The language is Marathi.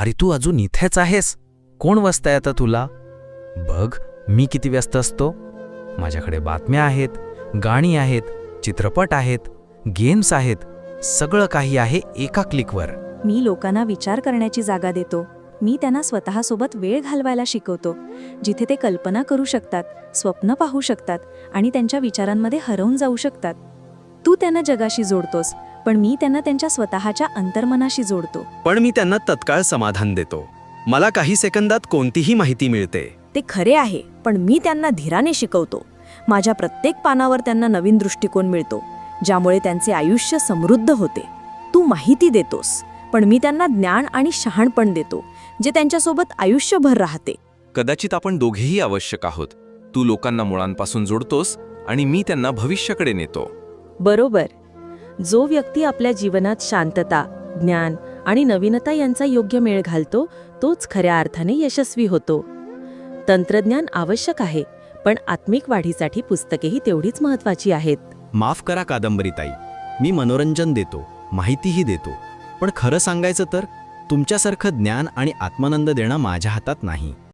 अरे तू अजून इथेच आहेस? कोण वसताय आता तुला? बघ मी किती व्यस्त असतो. माझ्याकडे बातम्या आहेत गाणी आहेत चित्रपट आहेत गेम्स आहेत सगळं काही आहे एका क्लिकवर. मी लोकांना विचार करण्याची जागा देतो. मी त्यांना स्वतःसोबत वेळ घालवायला शिकवतो. जिथे ते कल्पना करू शकतात स्वप्न पाहू शकतात आणि त्यांच्या विचारांमध्ये हरवून जाऊ शकतात. तू त्यांना जगाशी जोडतोस. पण मी त्यांना त्यांच्या स्वतःच्या अंतर्मनाशी जोडतो. पण मी त्यांना तत्काळ समाधान देतो. मला काही सेकंदात कोणतीही माहिती मिळते. ते खरे आहे पण मी त्यांना धीराने शिकवतो. माझ्या प्रत्येक पानावर त्यांना नवीन दृष्टिकोन मिळतो ज्यामुळे त्यांचे आयुष्य समृद्ध होते. तू माहिती देतोस पण मी त्यांना ज्ञान आणि शहाणपण देतो जे त्यांच्यासोबत आयुष्यभर राहते. कदाचित आपण दोघेही आवश्यक आहोत. तू लोकांना मुळांपासून जोडतोस आणि मी त्यांना भविष्याकडे नेतो. बरोबर. जो व्यक्ती आपल्या जीवनात शांतता ज्ञान आणि नवीनता यांचा योग्य मेळ घालतो तोच खऱ्या अर्थाने यशस्वी होतो. तंत्रज्ञान आवश्यक आहे पण आत्मिक वाढीसाठी पुस्तकेही तेवढीच महत्वाची आहेत. माफ करा कादंबरीताई मी मनोरंजन देतो माहितीही देतो. पण खरं सांगायचं तर तुमच्यासारखं ज्ञान आणि आत्मानंद देणं माझ्या हातात नाही.